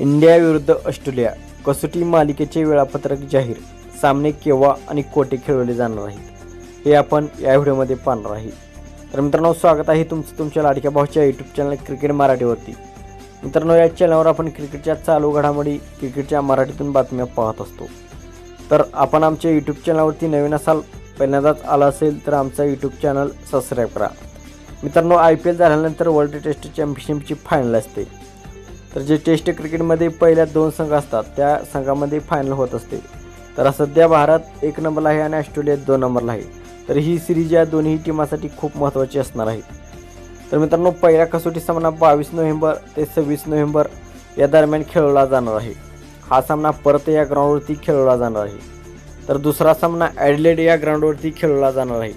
India विरुद्ध Australia कसोटी मालिकेचे वेळापत्रक जाहीर सामने केव्हा आणि कोठे खेळवले जाणार आहेत हे आपण या व्हिडिओमध्ये पाहणार आहे. तर मित्रांनो स्वागत आहे तुमचं तुमच्या लाडक्या भाऊच्या यूट्यूब चॅनल क्रिकेट मराठीवरती. मित्रांनो या चॅनलवर आपण क्रिकेटच्या चालू घडामोडी क्रिकेटच्या मराठीतून बातम्या पाहत असतो. तर आपण आमच्या यूट्यूब चॅनलवरती नवीन असाल पहिल्यांदाच आला असेल तर आमचा यूट्यूब चॅनल सबस्क्राईब करा. मित्रांनो आय पी एल झाल्यानंतर वर्ल्ड टेस्ट चॅम्पियनशिपची फायनल असते. तर जे टेस्ट क्रिकेटमध्ये पहिल्या दोन संघ असतात त्या संघामध्ये फायनल होत असते. तर सध्या भारत एक नंबरला आहे आणि ऑस्ट्रेलिया दोन नंबरला आहे. तर ही सिरीज या दोन्ही टीमासाठी खूप महत्त्वाची असणार आहे. तर मित्रांनो पहिला कसोटी सामना बावीस नोव्हेंबर ते सव्वीस नोव्हेंबर या दरम्यान खेळवला जाणार आहे. हा सामना परत या ग्राउंडवरती खेळवला जाणार आहे. तर दुसरा सामना ॲडलेड या ग्राउंडवरती खेळवला जाणार आहे.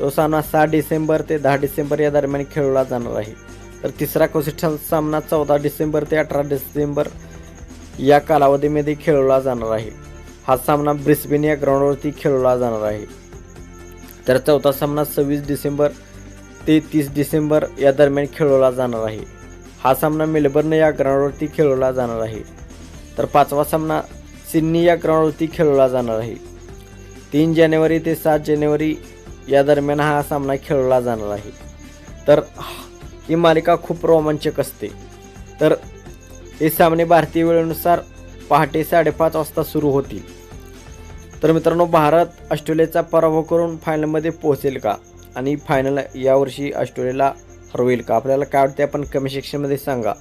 तो सामना सहा डिसेंबर ते दहा डिसेंबर या दरम्यान खेळवला जाणार आहे. तर तिसरा कसोटी सामना चौदा डिसेंबर ते अठरा डिसेंबर या कालावधीमध्ये खेळवला जाणार आहे. हा सामना ब्रिस्बेन या ग्राउंडवरती खेळवला जाणार आहे. तर चौथा सामना सव्वीस डिसेंबर ते तीस डिसेंबर या दरम्यान खेळवला जाणार आहे. हा सामना मेलबर्न या ग्राउंडवरती खेळवला जाणार आहे. तर पाचवा सामना सिडनी या ग्राउंडवरती खेळवला जाणार आहे. तीन जानेवारी ते सात जानेवारी या दरम्यान हा सामना खेळवला जाणार आहे. तर ही मालिका खूप रोमांचक असते. तर हे सामने भारतीय वेळेनुसार पहाटे साडेपाच वाजता सुरू होतील. तर मित्रांनो भारत ऑस्ट्रेलियाचा पराभव करून फायनलमध्ये पोहोचेल का? आणि फायनल यावर्षी ऑस्ट्रेलियाला हरवेल का? आपल्याला काय वाटते आपण कमेंट सेक्शनमध्ये सांगा.